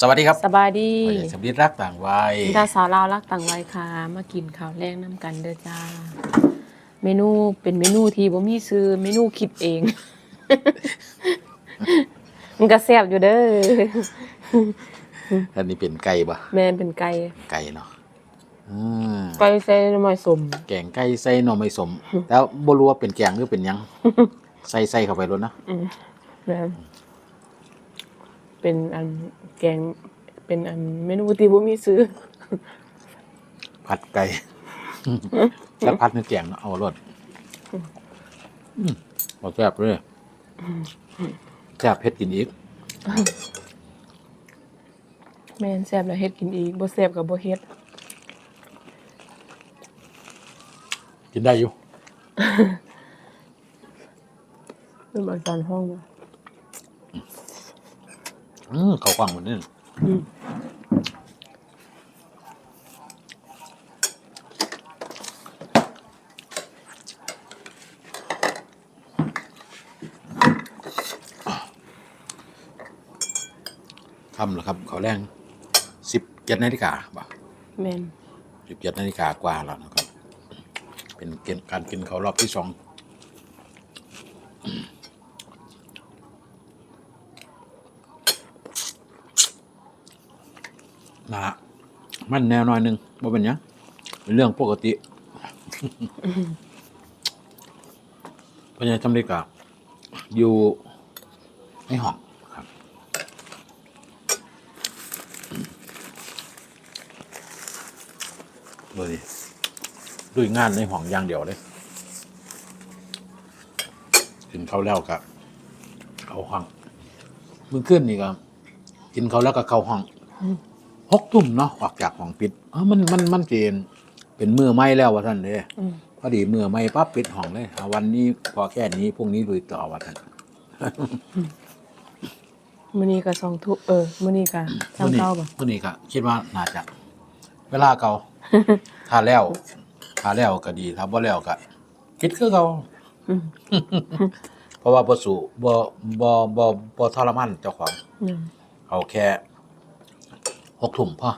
สวัสดีครับสบายดีพ่อใหญ่สมฤทธิ์รักต่างวัยดาสาวลาวรักต่างวัยค่ะ มากินข้าวแรงน้ำกันเด้อจ้า เมนูเป็นเมนูที่บ่มีซื้อเมนูคิดเอง มันก็แซ่บอยู่เด้อ อันนี้เป็นไก่ปะแม่นเป็นไก่ ไก่เนาะอืมไก่ใส่หน่อไม้สม แกงไก่ใส่หน่อไม้สม แล้วบ่รู้ว่าเป็นแกงหรือเป็นหยัง ใส่ใส่เข้าไปรถนะอืมแม่น เป็นอันแกงเป็นอันเมนูที่บ่มีซื้อ ผัดไก่แล้วผัดในแกงเนาะเอารสอืมบ่แซ่บเลยแซ่บเผ็ดกินอีกแม่นแซ่บแล้วเฮ็ดกินอีกบ่แซ่บก็บ่เฮ็ด กินได้อยู่เป็นอาจารย์ห้องนะ อืมเขากว้างหมดนี่อืมทำเหรอครับเขาวแรงสิบเจ็ดนาฬิกาบ่แม่นสิบเจ็ดนาฬิกากว่าแล้วนะครับ เป็นเกณฑ์การกินเขาวรอบที่สอง นะฮะ มันแนวหน่อยหนึ่งว่าเป็นหยังเป็นเรื่องปกติเพราะฉะนั้ทำได้กับอยู่ในห้องครับดูดิด้วยงานในห้องอย่างเดียวเลยกินเขาแล้วกับเขาห้องมือขึ้นนี่ก็กินเขาแล้วก็เข้าห้อง หกทุ่มเนาะออกจากห้องปิดเออมันมันมันเจนเป็นมือไม่แล้ววะท่านเลยอืม พอดีมือไม่ปั๊บปิดห้องเลยอะวันนี้พอแค่นี้พรุ่งนี้ลุยต่อวะท่านมื้อนี้ก็2ทุ่มเออมื้อนี้ก็ทำเก้าบ่มื่อนี้ก็คิดว่าน่าจะ เวลาเก่า ถ้าแล้วถ้าแล้วก็ดีถ้าบ่แล้วก็คิดคือเก่า อืมเพราะว่าบ่สู่บ่บ่บ่บ่ทรมานเจ้าของ อืมเอาแค่ หกถุ่มพอ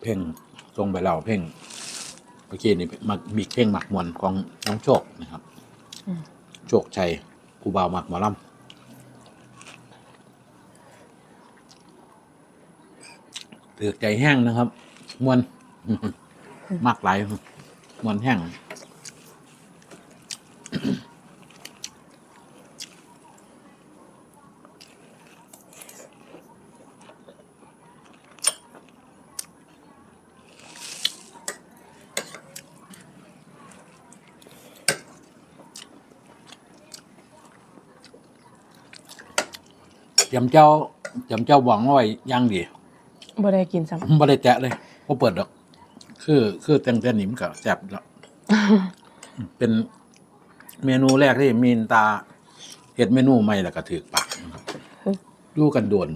เพ่งทรงไปแล้วเพ่งเมื่อกี้นี่มักมีเพ่งหมักมวนของน้องโชคนะครับ โชคชัยครูบาวหมักหมอลำ ถือกใจแห้งนะครับ มวนมากหลายมวนแห้งยำเจ้ายำเจ้าหวังไว้ย่งดี บ่ได้กินซ้ำบ่ได้แตะเลยบ่เปิดดอก คือ คือแต่งแต่หนิมกับแซ่บแล้วเป็นเมนูแรกที่มีนตาเฮ็ดเมนูใหม่แล้วก็ถือปากนะครับรู้กันด่วน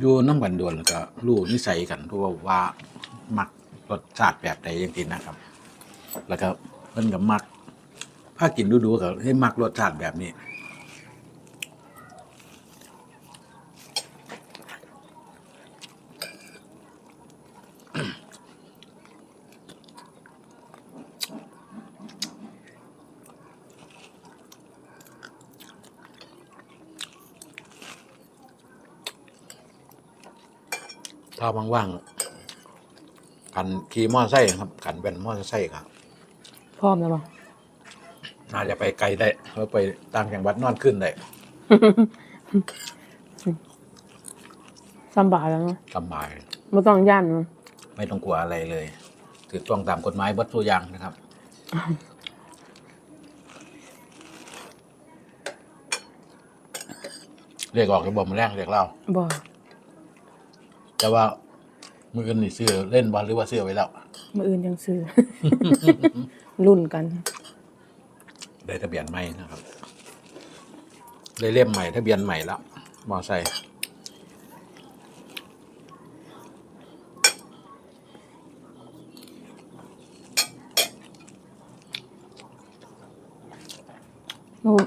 อยู่น้ำกันด่วนแล้วก็รู้นิสัยกันเพราะว่าว่ามักรสชาติแบบใดอย่างที่นะครับ แล้วก็เพิ่นก็มัก ถ้ากินดูๆก็ให้มักรสชาติแบบนี้ ถ้าว่างๆกันขี่มอเตอร์ไซค์ครับกันเป็นมอเตอร์ไซค์ครับพร้อมแล้วบ่น่าจะไปไกลได้เพราะไปต่างจังหวัดนอนขึ้นได้ สำบายแล้วเนาะสบายบ่ต้องย่านเนาะไม่ต้องกลัวอะไรเลยถือต้องตามกฎหมายวัดตัวอย่างนะครับ เรียกออกจะบอกมาแรกเรียกเล่าบ่ แต่ว่า มืออื่นนี่ซื้อเล่นบอลหรือว่าซื้อไว้แล้ว มืออื่นยังซื้อ รุ่นกัน ได้ทะเบียนใหม่นะครับ ได้เล่มใหม่ทะเบียนใหม่แล้วมอไซค์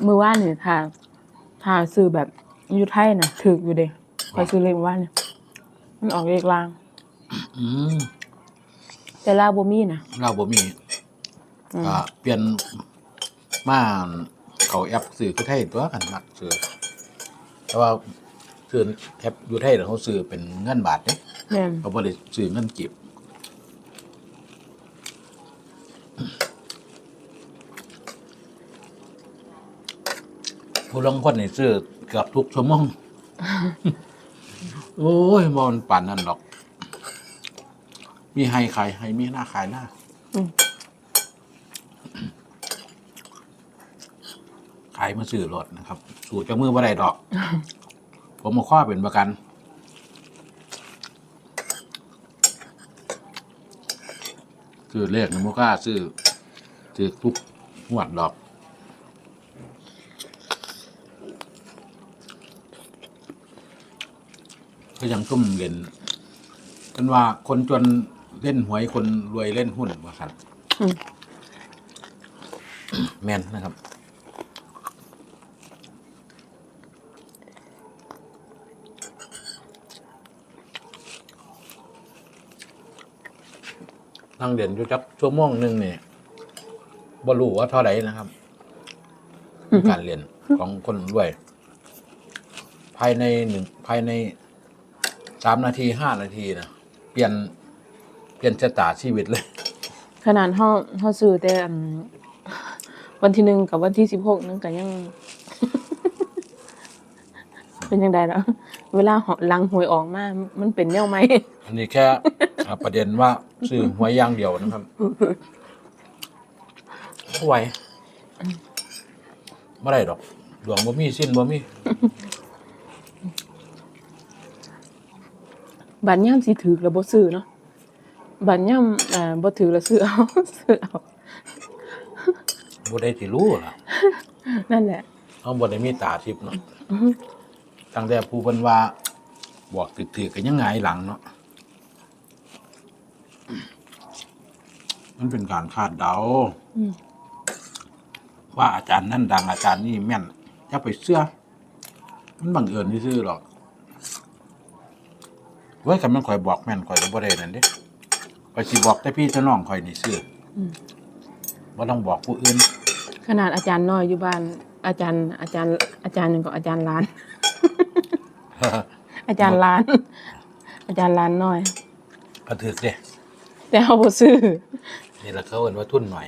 มือว่านี่ทาทาซื้อแบบอยู่ไทยนะถืออยู่เด้คอยซื้อเล่มว่านี่ มันออกเลขลาง อืมแต่ลาวบ่มีนะเราบ่มีอืมก็เปลี่ยนมาเขาแอปซื้อคือไทยตัวกันมักซื้อแต่ว่าซื้อแอปอยู่ไทยน่ะเขาซื้อเป็นเงินบาทเด้แม่นเขาบ่ได้ซื้อเงินกีบผู้ลางคนนี่ซื้อเกือบทุกชั่วโมง โอ้ยบอนปั่นนั่นหรอก มีให้ขายให้มีหน้าขายหน้าอืม ขายมาซื้อรถนะครับ สูตรจากมือบ่ได้ดอก ผมมาคว้าเป็นประกันซื้อเลขนะโมกล้าซื้อซื้อทุกงวดดอก ก็ยังซุ่มเล่นกันว่าคนจนเล่นหวยคนรวยเล่นหุ้นว่าครับอืม แม่นนะครับ นั่งเด่นอยู่จักชั่วโมงหนึ่งเนี่ยบรู้ว่าเท่าไหร่นะครับ การเรียนของคนรวย ภายในหนึ่งภายใน สามนาทีห้านาทีนะเปลี่ยนเปลี่ยนชะตาชีวิตเลย ขนาดเฮาเฮาซื้อแต่อันวันที่หนึ่งกับวันที่สิบหกนึงก็ยัง เป็นยังไงล่ะเวลาเหาะลังหวยออกมา มันเป็นแนวไหม อันนี้แค่ อ่าประเด็นว่าซื้อหวยอย่างเดียวนะครับไหวไม่ได้ดอก ดวงบ่มีสิ้นบ่มี บัตรย่ำสิถือแล้วบ่ซื้อเนาะบัตรย่ำอ่าบ่ถือแล้วซื้อเอาซื้อเอาบ่ได้สิรู้ล่ะนั่นแหละเขาบ่ได้มีตาทิพย์เนาะตั้งแต่ผู้เพิ่นว่าบอกถือๆก็ยังหงายหลังเนาะมันเป็นการคาดเดาอืมว่าอาจารย์นั่นดังอาจารย์นี่แม่นอย่าไปเชื่อมันบังเอิญที่ซื่อๆหรอกเว้ยคันมันข่อยบอกแม่นข่อยก็บ่ได้นั่นเด้ข่อยสิบอกแต่พี่แต่น้องข่อยนี่ซื่ออมบ่ต้องบอกผู้อื่น ขนาดอาจารย์น้อยอยู่บ้านอาจารย์อาจารย์ อาจารย์หนึงก็อาจารย์ล้าน อาจารย์ล้าน อาจารย์ล้านน้อย ก็ถึกเด้แต่เฮาบ่ซื้อนี่ละเขาเอิ้นว่าทุนหน่อย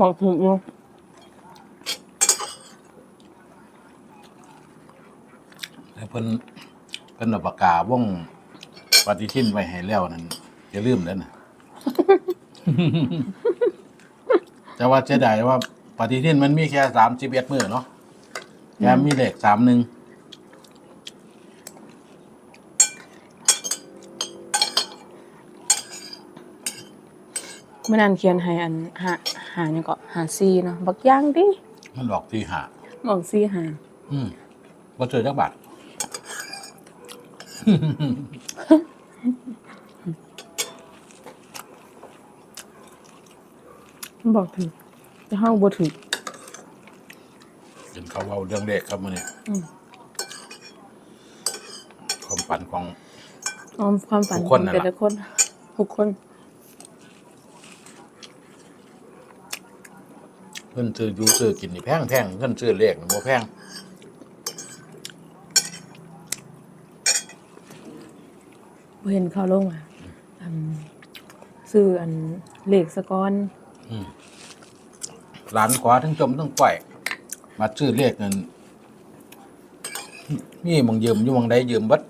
บอกถูกอยู่ แล้วเพิ่นเพิ่นเอาปากกาวงปฏิทินไว้ให้แล้วนั่นอย่าลืมเด้อนะ แต่ว่าเสียดายว่า ปฏิทินมันมีแค่31มื้อเนาะแค่มีเลข31เมื่อนั้นเขียนให้อันหาหาหยังก็หาซีเนาะบักอย่างดิมันออกที่หาบอกซีหา อืมบ่เจอจักบาทมัน บอกถูกแต่เฮาบ่ถูกเป็นเขาเอาเรื่องเลขครับมื้อนี้อืมความฝันของ ออมความฝันทุกขคอนงน่ะ แต่ล่ะละคนทุกคนเพิ่นซื้ออยู่ซื้อกินนี่แพงแพงเงินซื้อเลขนี่บ่แพง เห็นเขาลงอะอันซื้ออันเลขสะกอนหลานขวาทั้งจมทั้งปล่อย มาซื้อเลขนั่นมีหมองยืมอยู่หมองใดยืมเบัด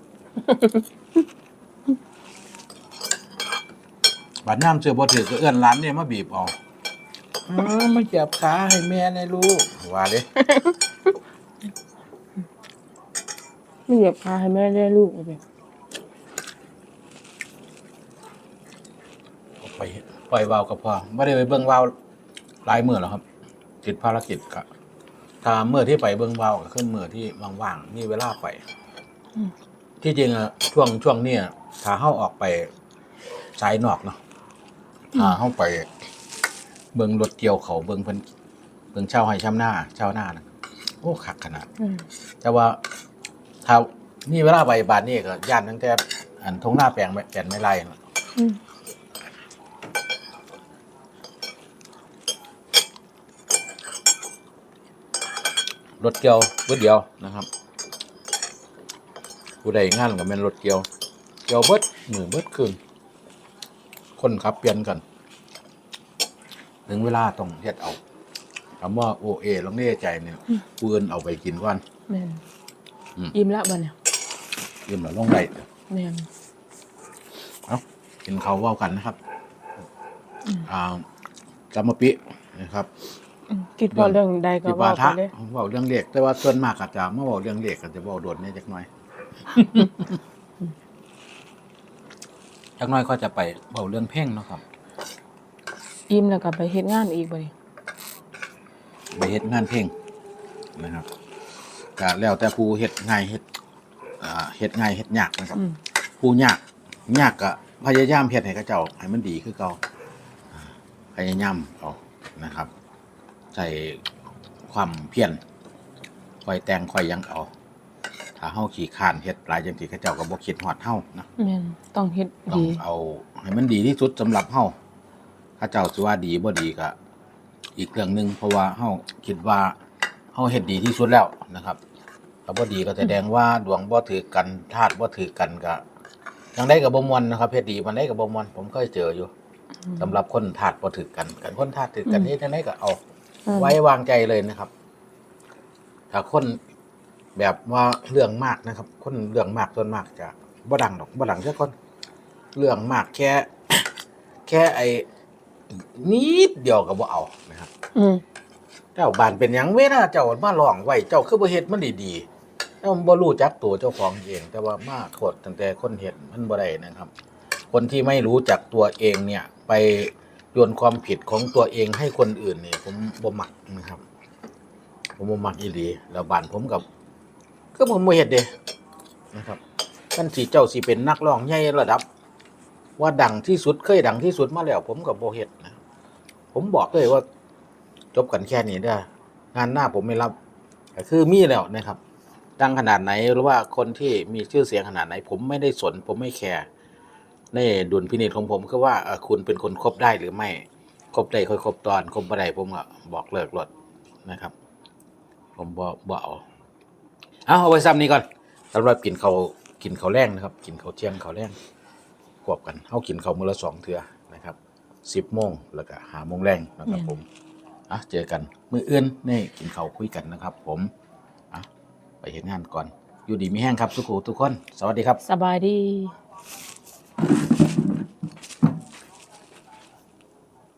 บัดน้ำซื้อบ่ถือก็เอื้อนหลานเนี่ยมาบีบเอาอ๋อมาจับขาให้แม่ในลูกว่าเด้ไม่เหยียบพาให้แม่ได้ลูกเอาไป เอาไปปล่อยวาวก็พอไม่ได้ไปเบิ่งวาวหลายมื้อแล้วครับ ติดภารกิจก็ถ้าเมื่อที่ไปเบิ่งวาวก็คือมื้อที่ว่างๆมีเวลาไปที่จริงอะช่วงช่วงเนี้ยถ้าเฮาออกไปสายนอกเนาะถ้าเฮาไป เบิ่งรถเกี่ยวเขาเบิ่งเพิ่นเบิ่งเช่าให้ช้ำหน้าเช่าหน้านะโอ้คักขนาดอืมแต่ว่าถ้านี่เวลาไปบานนี่ก็ย่านตั้งแต่อันทงหน้าแปลงไม่แก่นไม่ไรน่ะ อืม รถเกี่ยวเบิดเดียวนะครับผู้ใดงานก็เป็นรถเกี่ยวเกี่ยวเบิดมือเบิดคืนคนขับเปลี่ยนกันถึงเวลาต้องเฮ็ดเอาคำว่าโอเอลองเน่ใจเนี่ยผู้อื่นเอาไปกินก่อนแม่นอืมอิ่มละบ่เนี่ยยืมแล้วลงได้แม่นเอากินเขาวเว่ากันนะครับอ่าจำมาปินะครับ อืมคิดพอเรื่องใดก็ที่ว่าว่าไปทะเลย เว่าเรื่องเลขแต่ว่าส่วนมากอาจจะมาเว่าเรื่องเลขอาจจะเว่าโดดเนี่ยจักหน่อย จักหน่อยก็จะไปเว่าเรื่องเพ่งเนาะครับ อิ่มแล้วก็ไปเฮ็ดงานอีกบ่เนี่ยไปเฮ็ดงานเพ่งนะครับก็แล้วแต่ผู้เฮ็ดง่ายเฮ็ดอ่าเฮ็ดง่ายเฮ็ดยากนะครับ อืมผู้ยากยากก็พยายามเฮ็ดให้เขาเจ้าให้มันดีคือเก่าอ่าพยายามเอานะครับ ใส่ความเพียรคอยแต่งคอยหยังเอา ถ้าเฮาขี้ข้านเฮ็ดหลายจังซี่เขาเจ้าก็บ่คิดฮอดเฮานะแม่นต้องเฮ็ดต้องดีเอาให้มันดีที่สุดสำหรับเฮาเขาเจ้าสิว่าดีบ่ดีก็อีกเรื่องหนึงเพราะว่าเฮาคิดว่าเฮาเฮ็ดดีที่สุดแล้วนะครับถ้าบ่ดีก็แสดงว่าดวงบ่ถือกันธาตุบ่ถือกันก็จังไดก็บ่ม่วนนะครับเฮ็ดดีปานใดก็บ่ม่วนผมเคยเจออยู่สำหรับคนธาตุบ่ถือกันกันคนธาตุถือกันเฮ็ดจังไดก็เอาอืม ไว้วางใจเลยนะครับ ถ้าคนแบบว่าเรื่องมากนะครับ คนเรื่องมากส่วนมากจะบ่ดังหรอกบ่ดังสักคนเรื่องมากแค่ แค่ไอ้นิดเดียวก็บ่เอานะครับอืมเจ้าบ้านเป็นหยังเวลาเจ้ามาร้องไว้เจ้าคือบ่เฮ็ดมันดีๆเจ้าบ่รู้จักตัวเจ้าของเอง แต่ว่ามาโทษตั้งแต่คนเฮ็ดมันบ่ได้นะครับ คนที่ไม่รู้จักตัวเองเนี่ย ไป โยนความผิดของตัวเองให้คนอื่นเนี่ยผมบ่มักนะครับ ผมบ่มักอีหลีแล้วบ้านผมกับก็ผมบ่เฮ็ดเด้นะครับท่านสิเจ้าสิเป็นนักร้องใหญ่ระดับ ว่าดังที่สุดเคยดังที่สุดมาแล้ว ผมกับบ่เฮ็ดนะผมบอกเลยว่า จบกันแค่นี้เด้งานหน้าผมไม่รับคือมีแล้วนะครับ ดังขนาดไหนหรือว่าคนที่มีชื่อเสียงขนาดไหน ผมไม่ได้สน ผมไม่แคร์ ในดุลพินิจของผมคือว่าเอ่อคุณเป็นคนคบได้หรือไม่คบได้ค่อยคบตอนคบบ่ได้ผมก็บอกเลิกรถนะครับ ผมบ่บ่เอาเอาเอาไว้ซ้ำนี้ก่อนสำหรับกินเขาวกินเขาวแรงนะครับ กินเขาวเที่ยงเขาวแรงควบกันเฮากินเขาวมื้อละสองเทื่อนะครับสิบโมงแล้วก็หาโมงแรงนะครับผมอะเจอกันมืออื่นนี่กินข้าวคุยกันนะครับ ผมอะไปเห็นงานก่อน อยู่ดีมีแห้งครับสุขุทุกคน สวัสดีครับ สบายดี Thank you.